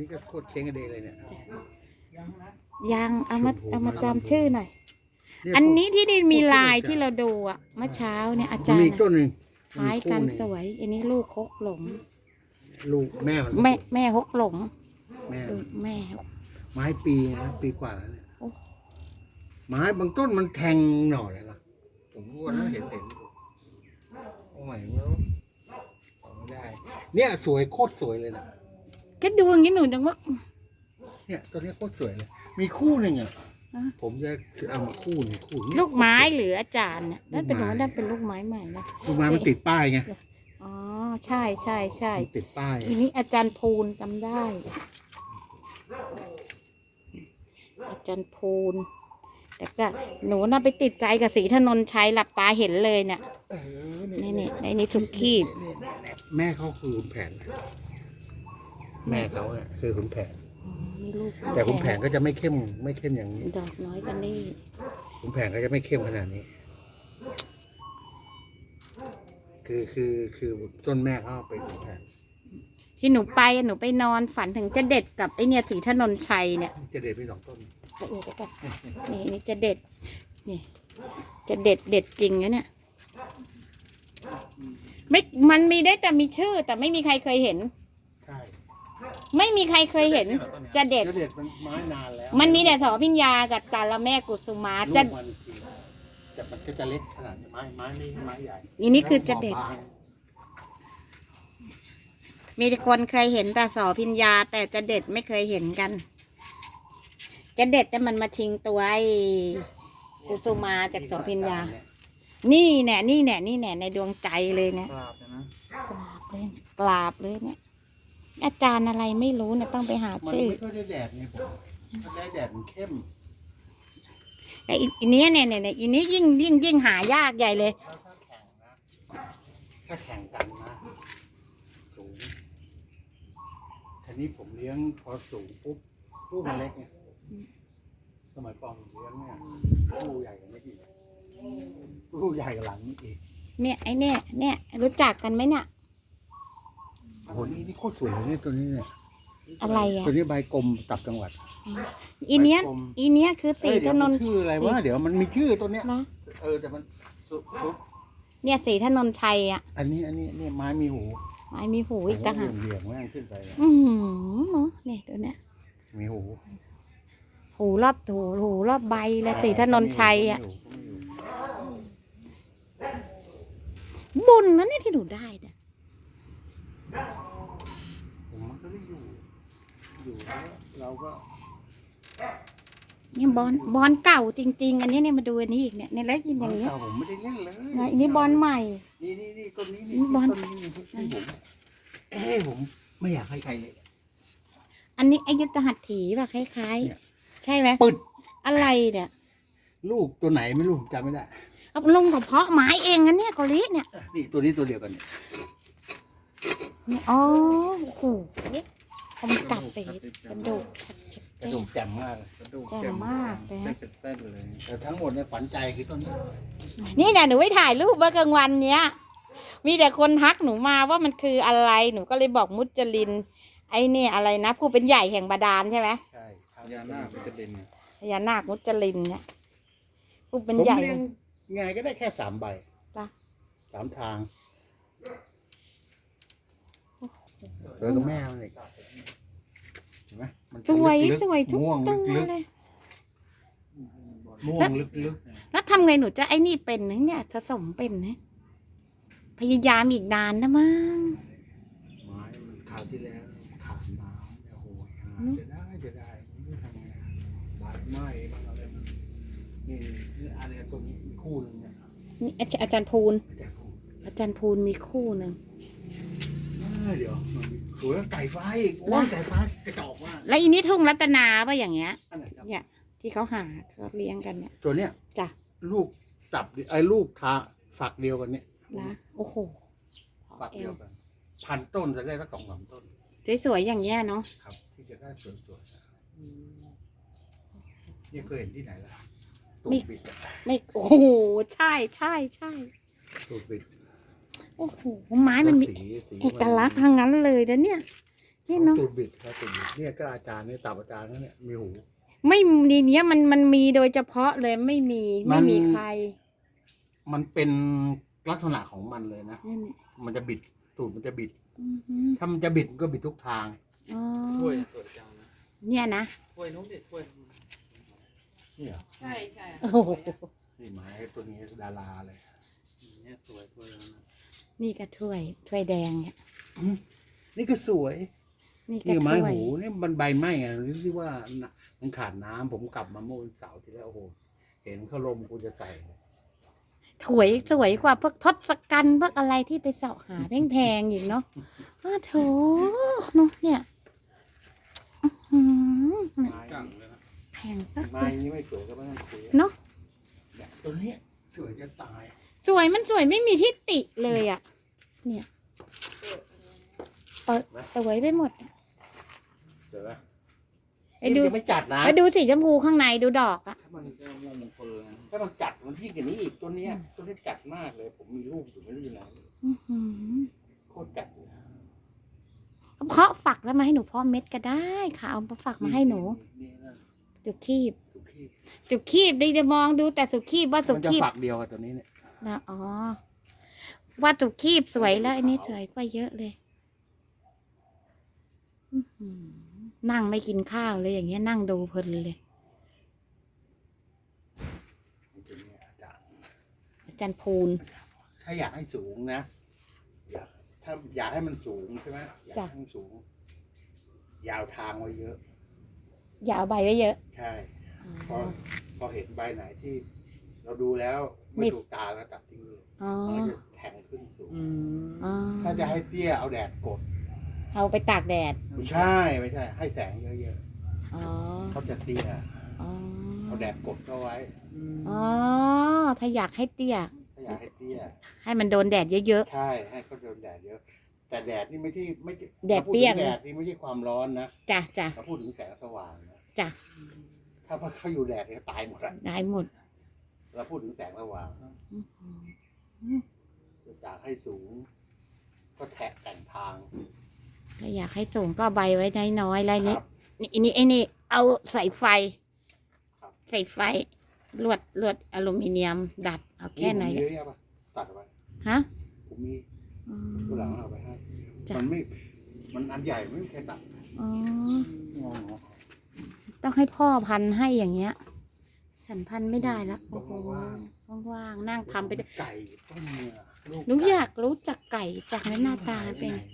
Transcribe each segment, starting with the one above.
นี่ก็โคตรเช้งกระเดยเลยเนี่ยยังเอามาชมพูเอามามาจำชื่อหน่อยเยอันนี้ที่นี่มีพวกลายพวกที่เราดูอะเมื่อเช้าเนี่ยอามันจารมีย์อีกต้นหนึ่งคล้ายกันมีสวย อันนี้ลูกคกหลง ลูกแม่มันแม่แม่ฮกหลง แม่ดูแม่ไม้ปีนะปีกว่าแล้วเนี่ยโอ้ไม้บางต้นมันแทงหน่อเลยนะผมรู้ว่านะเห็นเห็นโอ้ยไม่รู้เอาไม่ได้ เนี่ยสวยโคตรสวยเลยนะ ก็ดูอย่างนี้หนูจังว่า เนี่ยตัวนี้โคตรสวยเลย มีคู่หนึ่งอะ อะ ผมจะเอามาคู่หนึ่งคู่นี้ลูกไม้หรืออาจารย์เนี่ยนั่นเป็นลูกไม้ว่านั่นเป็นลูกไม้ใหม่นะลูกไม้มันติดป้ายไงอ๋อใช่ใช่ใช่มันติดป้ายอันนี้อาจารย์ภูนจำได้ อาจารย์ภูนแต่ก็หนูน่าไปติดใจกับสีถนนชัยหลับตาเห็นเลยเนี่ยเออนี่นี่ในนี้ทุกขีบแม่เขาคือขุนแผน แม่เขาเนี่ยคือขุนแผน อ๋อนี่ลูกแต่ขุนแผนก็จะไม่เข้มไม่เข้มอย่างนี้ดอกน้อยกันนี่ขุนแผนก็จะไม่เข้มขนาดนี้ คือคือคือต้นแม่เขาเป็นขุนแผนที่หนูไปอะหนูไปนอนฝันถึงจะเด็ดกับไอเนี่ยสีถนนชัยเนี่ยจะเด็ดไปสองต้นเดี๋ยวเดี๋ยวก่อนนี่นี่จะเด็ดนี่จะเด็ดเด็ดจริงนะเนี่ยไม่มันมีได้แต่มีชื่อ แต่ไม่มีใครเคยเห็นใช่ ไม่มีใครเคยเห็น จะเด็ดจะเด็ดมันไม้นานแล้วมันมีแต่สอพิญญากับตาละแม่กุสุมาลูจะ กมันคือแต่มันก็จะเล็กขนาดนี้ไม้ไม้นี่ไม้ใหญ่อันนี้คือจะเด็ดแล้วหน่อบางมีแต่คนเคยเห็นแต่สอพิญญา แต่จะเด็ดไม่เคยเห็นกัน จะเด็ดแต่มันมาชิงตัวไอ้กุสุมาจากสอพิญญา นี่แน่นี่แน่นี่แน่ในดวงใจเลยเนี่ยกราบนะกราบเลยกราบเลยเนี่ย อาจารย์อะไรไม่รู้เนี่ยต้องไปหามันชื่อ ไม่ค่อยได้แดดไงผมถ้าได้แดดมันเข้มแต่อีอีเนี้ยเนี่ยเนี่ยเนี่ยอีนี้ยิ่งยิ่งยิ่งหายากใหญ่เลยถ้าถ้าแข่งนะ ถ้าแข่งกันนะสูงทีนี้ผมเลี้ยงพอสูงปุ๊บลูกมันเล็กไงสมัยก่อนผมเลี้ยงเนี่ยลูกใหญ่กันไม่กี่ลูกใหญ่กับหลังนี่อีกเนี่ยไอเนี่ยเนี่ยรู้จักกันไหมเนี่ย โอ้โหนี่นี่โคตรสวยเลยเนี่ยตัวนี้เนี่ยอะไรอะตัวนี้ใบกลมตับจังหวัดอีเนี้ยใบกลมอีเนี้ยคือสีเอ้ยถเดี๋ยวนมันนชื่ออะไรวะเดี๋ยวมันมีชื่อตัวเนี้ยนะเออแต่มันสุสุเนี่ยสีถนนชัยอะอันนี้อันนี้เนี่ยไม้มีหูไม้มีหูอีกต่างหากเหวี่ยงๆแม่งขึ้นไปอะอืมเนาะเนี่ยตัวเนี้ยมีหูหูรอบหูหูรอบใบและสีถนนชัยอะ มีหูมีหู บุญนะเนี่ยที่หนูได้เนี่ย ผมมันก็ได้อยู่ อยู่แล้วเราก็เนี่ยบอลบอลเก่าจริง ๆ อันนี้เนี่ยมาดูอันนี้อีกเนี่ยเนี่ยแล้วกินอย่างเงี้ยเก่าผมไม่ได้เล่นเลยนะอันนี้บอลใหม่ นี่นี่นี่ต้นนี้นี่นี่บอล ต้นนี้ที่ผมเอ้ยผมไม่อยากให้ใครเลย อันนี้ไอยุทธหัตถีป่ะคล้ายเนี่ย ๆ ใช่ไหมปึดอะไรเนี่ยลูกตัวไหนไม่รู้ผมจำไม่ได้เอาลงกับเพาะไม้เองอันเนี้ยกอลิเนี่ย นี่ตัวนี้ตัวเดียวกันเนี่ยเนี่ยอ๋อโอ้โหผมตัดไปกระดูกชัดกระเจดูนกแจ่มมากเลยกระดูกแจ่มมากเลยฮะเป็นเส้นเลยแต่ทั้งหมดเนี่ยขวัญใจคือต้นนี้นี่นะหนูไปถ่ายรูปเมื่อกลางวันเนี้ย มีแต่คนทักหนูมาว่ามันคืออะไรหนูก็เลยบอกมุจลิน ไอ้เนี่ยอะไรนะผู้เป็นใหญ่แห่งบาดาลใช่ไหมใช่ครับพญานาคเป็นกระเด็นไงพญานาคมุจลินเนี่ยผู้เป็นผมใหญ่เลี้ยงไงก็ได้แค่สามใบล่ะสามทาง เออกับแม่มันอีกเห็นไหมมันสวยลึกๆสวยทุกม่วงตัวลึกเลย ๆม่วงลึกแล้วทำไงหนูจะไอ้นี่เป็นนะเนี่ยผสมเป็นนะพยายามอีกนานนะมั้งๆไม้มันคราวที่แล้วขาดน้ำเนี่ยโอ้โหหาอืมจะได้จะได้ไม่รู้ทำไงใบไหม้บ้างอะไรบ้างนี่นี่อะไรตัวนี้มีคู่หนึงเนี่ยนี่อาจอาจารย์ภูนอาจารย์พูดอาจารย์ภูนมีคู่หนึ่งเอ้ยเดี๋ยวมันสวยกว่าไก่ฟ้าอีกโอ้ยไก่ฟ้ากระจอกมากแล้วอีนี่ทุ่งรัตนาป่ะอย่างเงี้ย อันไหนครับเนี่ย ที่เขาหาเขาเลี้ยงกันเนี่ยตัวเนี้ยจ้ะลูกจับไอ้ลูกทาฝักเดียวกันเนี่ยนะโอ้โหฝักเดียวกัน พันต้นจะได้สักสองสามต้น สวยๆอย่างเงี้ยเนาะครับ ที่จะได้สวยๆนะนี่เคยเห็นที่ไหนล่ะตูดบิดอะไม่โอ้โหใช่ใช่ใช่ตูดบิด โอ้โหไม้มันมีสีสีเอกลักษณ์ทั้งนั้นเลยนะเนี่ยนี่เนาะตูดบิดครับตูดบิดเนี่ยก็อาจารย์เนี่ยตับอาจารย์นั่นเนี่ยมีหูไม่มีเนี้ยมันมันมีโดยเฉพาะเลยไม่มีมัไม่นมีใคร มันเป็นลักษณะของมันเลยนะนี่นี่มันจะบิดตูดมันจะบิดอือหือถ้ามันจะบิดมันก็บิดทุกทางอ๋อถ้วยสวยจังนะเนี่ยนะถ้วยนู้นดิถ้วยนี่เหรอใช่ใช่โอ้โหนี่ไม้ตัวนี้ดาราเลย เนี่ยสวยถ้วยนั้นนะนี่ก็ถ้วยถ้วยแดงเนี่ยนี่ก็สวยนี่ก็นี่ไม้ถ้วยหูนี่มันใบไหม้ไงที่ว่าน่ะมันขาดน้ำผมกลับมาเมื่อวันเสาร์ที่แล้วโอ้โหเห็นเขาลมกูจะใส่ถวยสวยกว่าพวกทศกัณฐ์พวกอะไรที่ไปเสาะหาแพงๆอีกเนาะอ้าวโถเนาะเนี่ยอื้อหือไม้จังเลยนะแพงปักไม้นี้ไม่สวยก็ไม่ต้องคุยเนาะ เนี่ยตัวเนี้ยสวยจะตาย สวยมันสวยไม่มีที่ติเลยอะ เนี่ยเปิดสวยไปหมดสวยไหมไปดูนี่มันยังไม่จัดนะไปดูสีชมพูข้างในดูดอกอะถ้ามันมันจะม่วงมงคลเลยนะถ้ามันจัดมันยิ่งกว่านี้อีกตัวเนี้ยตัวนี้จัดมากเลย ผมมีรูปอยู่ไม่รู้อยู่ไหนอื้อหือโคตรจัดเลยเพาะฝักแล้วมาให้หนูเพาะเม็ดก็ได้ค่ะเอาฝักมาให้หนูนี่นั่นสุคีบ สุขีสุคีบได้จะมองดูแต่สุคีบว่าสุมันจะคีบฝักเดียวกับตัวนี้เนี่ย นะอ๋อว่าสุคีบสวยแล้ว อันนี้สวยกว่าเยอะเลยอื้อหือนั่งไม่กินข้าวเลยอย่างเงี้ยนั่งดูเพลินเลยตัวเนี้ยอาจารย์อาจารย์พูน ถ้าอยากให้สูงนะอยากถ้าอยากให้มันสูงใช่ไหมอยากจ้ะให้มันสูง ยาวทางไว้เยอะอย่าเอาใบไว้เยอะ ใช่พอ๋ออพอเห็นใบไหนที่ เราดูแล้ว ไม่ไม่ถูกตาแล้วตัดทิ้งเลยอ๋อมันก็จะแทงขึ้นสูง อืมอ๋อถ้าจะให้เตี้ยเอาแดดกดเอาไปตากแดด ไม่ใช่ไม่ใช่ ให้แสงเยอะอ๋อ ๆเขาจะเตี้ยอ๋อ เอาแดดกดเข้าไว้อ๋อ ถ้าอยากให้เตี้ย ถ้าอยากให้เตี้ย ให้มันโดนแดดเยอะ ใช่ให้เขาโดนแดดเยอะ แต่แดดนี่ไม่ใช่ไม่ใช่แดดราพูเปรี้ยงถึแดดนี่ไม่ใช่ความร้อนนะๆจ้ะจ้ะ เราพูดถึงแสงสว่างนะจ้ะ ถ้าเขาอยู่แดดเนี่ยตายหมดอะได้หมด เราพูดถึงแสงสว่างอื้อหือจากให้สูง ก็แทะแต่งทางถ้าอยากให้สูงก็ใบไว้น้อยๆไรคนี้รับนี่อันนี้ไอ้นี่เอาใส่ไฟครับใส่ไฟลวดลวดอลูมิเนียม ดัด เอาแค่ไหนผมมีเยอะแยะปะตัดเอาไปฮะผมมีอ๋อตัวหลังเอาไปให้จ้ะมันไม่ มันอันใหญ่ไม่มีใครตัดอ๋องอต้องให้พ่อพันให้อย่างเงี้ย ฉันพันไม่ได้ละโอ้โหว่างว่างๆนั่งทำไปด้วยไก่ต้มเนื้อลูกหนูไก่อยากรู้จักไก่จากในหน้าตาเป็นไหวะ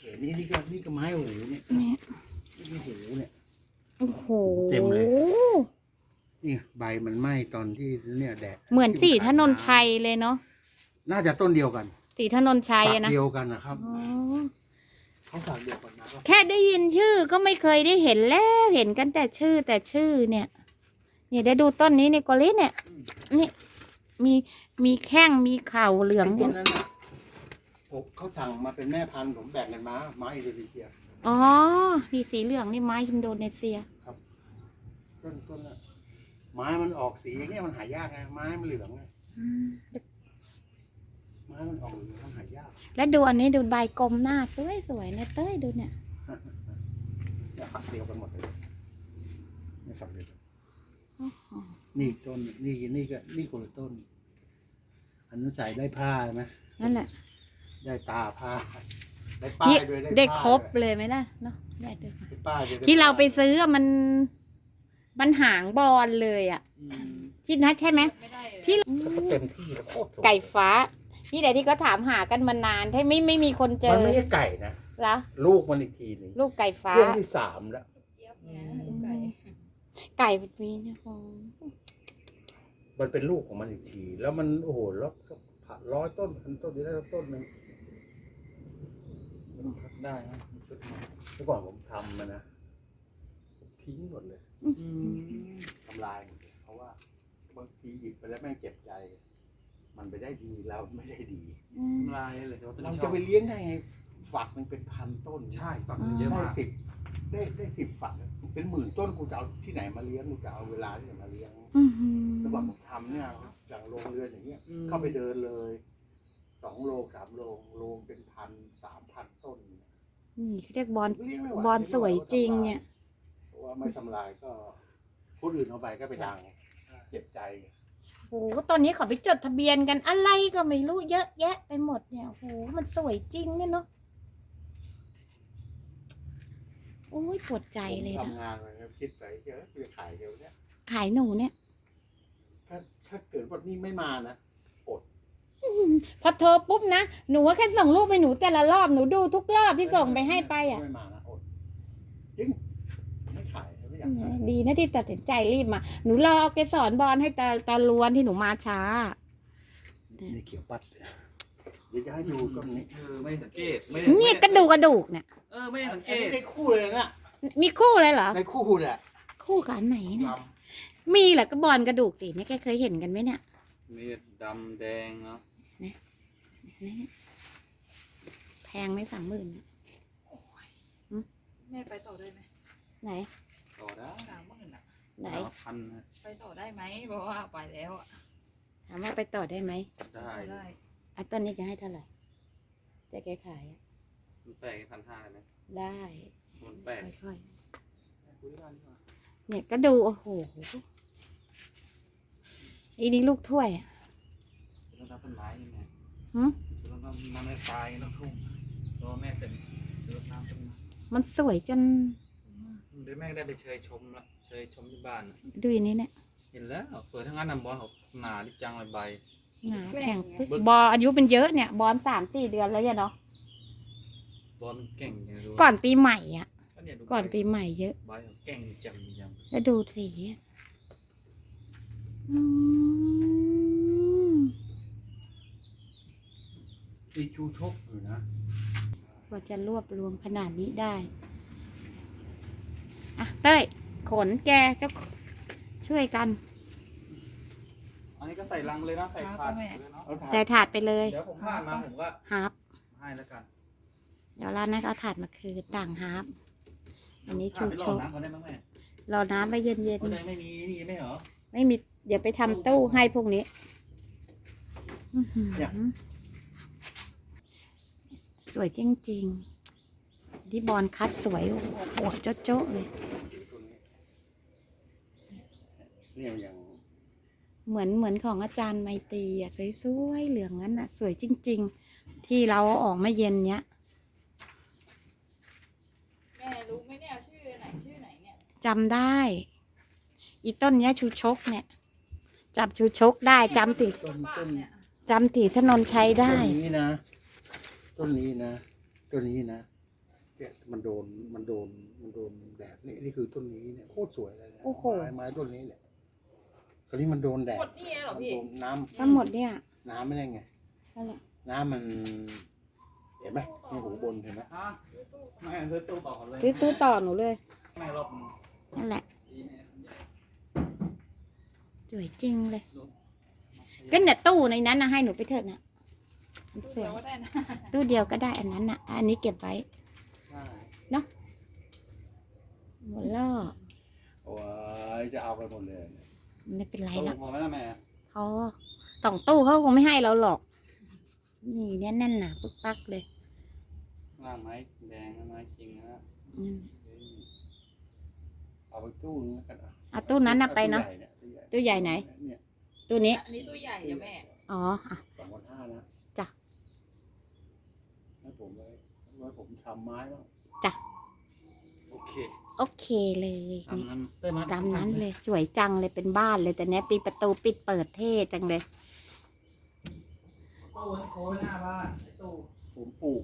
เออนี่นี่ก็นี่ก็ไม้หูเนี่ยเนี่ยนี่หูเนี่ยโอ้โหเต็มเลยนี่ใบมันไหม้ตอนที่เนี่ยแดดเหมือนสีที่ถนนชัยเลยเนาะน่าจะต้นเดียวกันสีถนนชัยฝัอะกนะเดียวกันนะครับอ๋อเขาฝักเดียวกันนะแค่ได้ยินชื่อก็ไม่เคยได้เห็นแล้วเห็นกันแต่ชื่อแต่ชื่อเนี่ย เนี่ยได้ดูต้นนี้ในกอลิเนี่ยนี่มีมีแข้งมีเข่าเหลืองไอ้เนี่ต้ยนนั้นน่ะผมเขาสั่งมาเป็นแม่พันธุ์ผมแบ่งกันมาไม้อินโดนีเซียอ๋อนี่สีเหลืองนี่ไม้อินโดนีเซีย ต้นต้นละไม้มันออกสีอย่างเงี้ยมันหายากไงไม้มันเหลืองไงไม้มันออกเหลืองมันหายากแล้วดูอันนี้ดูใบกลมหน้าสวยสวยๆนะเต้ยดูเนี่ย เนี่ยฝักเดียวกันหมดเลยนี่ฝักเดียวกัน อ๋อนี่ต้นนี่นี่ก็นี่คนละต้น อันนั้นใส่ได้ผ้าใช่ไหมนั่นแหละ ได้ตาผ้าได้ป้ายด้วยได้ได้ผ้าครบด้วยเลยไหมล่ะเนาะได้ด้วยได้ป้ายด้วยด้ที่เราไปผ้ซื้ออะมัน มันหางบอลเลยอะอืมที่นะใช่ไหมไม่ได้เลยที่แล้วก็เต็มที่แล้วโคตรสวยไก่ฟ้า นี่แหละที่เขาถามหากันมานานถ้าไม่ไม่มีคนเจมันอไม่ใช่ไก่นะ ละลูกมันอีกทีหนึ่งลูกไก่ฟ้าเรื่องที่สามแล้ว เจี๊ยบเนี่ยลูก ไก่ไก่แบบนี้นะโอ้มันเป็นลูกของมันอีกที แล้วมันโอ้โหแล้วผ่าร้อยต้นพันต้นที่ได้ต้นหนึ่งได้นะชุดใหม่เมื่อก่อนผมทำมันนะผมทิ้งหมดเลยอืมทำลายหมดเลยเพราะว่าบางทีหยิบไปแล้วแม่งเจ็บใจ มันไปได้ดีเราไม่ได้ดีอืมทำลายเลยแต่ว่าตัวเรานี้ชจะอบไปเลี้ยงได้ไงฝักมันเป็นพันต้นใช่ฝักมันเยอะได้มากสิบ ได้ได้สิบฝักเป็นหมื่นต้นกูจะเอาที่ไหนมาเลี้ยงกูจะเอาเวลาที่ไหนมาเลี้ยงอื้อหือแต่ก่อนผมทำเนี่ยอย่างโรงเรือนอย่างเงี้ยเข้าไปเดินเลยสองโลสามโลโลเป็นพันสามพันต้นนี่เขาเรียกบอล เลี้ยงไม่ไหวบอลสวยจริงเนี่ย เพราะว่าไม่ทำลายก็คนอื่นเอาไปก็ไปดังเจ็บใจโอ้โหตอนนี้เขาไปจดทะเบียนกันอะไรก็ไม่รู้เยอะแยะไปหมดเนี่ยโอ้โหมันสวยจริงเนี่ยเนาะ โอ้ยปวดใจเลยผมนะทำงานไปแล้วคิดไปเยอะจะขายเดี๋ยวเนี้ยขายหนูเนี่ย ถ้าถ้าเกิดวันนี้ไม่มานะพอโทรปุ๊บนะ หนูว่าแค่ส่งรูปไปหนูแต่ละรอบ หนูดูทุกรอบที่ส่งไปให้ไปอะ ไม่มานะอดจริงไม่ขายไม่อยากขายดีนะที่ตัดสินใจรีบมา หนูรอเอาเกสรบอลให้ตาตาล้วนที่หนูมาช้า นี่เขียวปัดเดี๋ยวจะให้ดูต้นนี้เออไม่ได้สังเกตไม่ได้เนี่ยกระดูกกระดูกเนี่ย เออไม่ได้สังเกอันตนี้ในคู่เลยนะมีคู่เลยเหรอ ในคู่เนี่ยคู่กับอันไหนเนี่ยลมีเหรอก็บอลกระดูกสิเนี่ยแกเคยเห็นกันไหมเนี่ยมีดำแดงเนาะแพงไหมสามหมื่นแม่ไปต่อได้ไหมไหน ต่อได้สามหมื่นอะไหนสามพันนะไปต่อได้ไหมเพราะว่าไปแล้วอะถามว่าไปต่อได้ไหมได้ต่อได้ อะต้นนี้จะให้เท่าไหร่จะแกขายอะมันแปลกพันห้าเลยไหมได้มันแปลกค่อยคุยกันดีกว่าๆเนี่ยก็ดูโอ้โหอีนี้ลูกถ้วยอะต้องทำต้นไม้นี่แม่หึต้องทำมันไม่ตายต้องทุ่งรอแม่เต็มรดน้ำต้นไม้มันสวยจนเดี๋ยวแม่ก็ได้ไปเชยชมละเชยชมที่บ้านน่ะดูอันนี้เนี่ย เห็นแล้วสวยทั้งนั้นนะบอลเขาหนาดิจังเลยใบ หนาแข็งปึ๊กบอลอายุเป็นเยอะเนี่ย บอลสามสี่เดือนแล้วเนี่ยเนาะบอลมันเก่งอย่างดูก่อนปีใหม่อะก็เนี่ยดูก่อนปีใหม่เยอะ ใบเขาเก่งจังจังแล้วดูสีอะอืมมีชูชกอยู่นะกว่าจะรวบรวมขนาดนี้ได้ อะเต้ย ขนแกเจะช่วยกัน อันนี้ก็ใส่ลังเลยนะใส่ถาดเลยเนาะเอาถ่ายแต่ถาดไปเลยเดี๋ยวผมผ่านมาผมก็ฮาร์ปให้แล้วกันเดี๋ยวร้านนั้นเอาถาดมาคืนต่างฮาร์ปอันนี้ชูผ่าไปชรอกน้ำก่อนได้ไหมแม่รอน้ำไว้เย็นเพราะยังไม่มีนี่ไม่เหรอๆ ไม่มี เดี๋ยวไปทำตู้ให้พวกนี้อื้อหือสวยจริงๆที่บอลคัดสวยโอ้โหโจ๊ะๆเลยเนี่ยอย่าง เหมือนเหมือนของอาจารย์ไมตรีอะสวยๆเหลืองนั้นอะ สวยจริง ๆ ที่เราเอาออกมาเย็นเนี้ยแม่รู้ไหมเนี่ยชื่อไหนชื่อไหนเนี่ยจำได้ อีต้นเนี้ยชูชกเนี่ยจำชูชกได้จำติดต้นป้าเนี่ยจำติถนนชัยได้ต้นนี้นะ ต้นนี้นะต้นนี้นะเนี่ยมันโดนมันโดนมันโดนแดดนี่นี่คือต้นนี้เนี่ยโคตรสวยเลยเนี่ยโอ้โห ไม้ไม้ต้นนี้เนี่ย คราวนี้มันโดนแดหมดดนี่เหรอมันพี่ โดนน้ำทั้งหมดเนี่ยน้ำไม่ได้ไง นั่นแหละน้ำมัน เห็นไหมในหูบนเห็นไหมฮะแม่ซื้อตู้ต่อเลยซื้อตู้ต่อหนูเลยแม่รอบนั่นแหละสวยจริงเลย ก็เนี่ยตู้ในนั้นนะให้หนูไปเถอะนะมันสเดี๋วยยวก็ได้นะตู้เดียวก็ได้อันนั้นนะอันนี้เก็บไว้ใช่หมดล่อโอ้ยจะเอาไปหมดเลยเนี่ย ไม่เป็นไรตู้หรอกพอไหมล่ะแม่พอสองตู้เขาคงไม่ให้เราหรอก นี่เนี่ยแน่นหนาปึ๊กปักเลยล่างไม้แดงไม้จริงนะอืมเอาไปตู้นึงแล้วกันอะเอาตู้นั้นน่ะไปเนาะตู้ใหญ่ยตู้ใหญ่ไหน เนี่ยตู้นี้ อันนี้ตัวใหญ่เดี๋ยวแม่ อ๋ออะ สองพันห้านะจ้ะ ให้ผมไว้ไว้ผมทำไม้บ้างโอ เคโอเคเลยตามนี่นั้นได้ไหมตามนั้นเลยสวยจังเลยเป็นบ้านเลยแต่เนี้ยปีประตูปิดเปิดเท่จังเลย ตู้โชว์ไว้หน้าบ้านไอ้ตู้ผมปลูก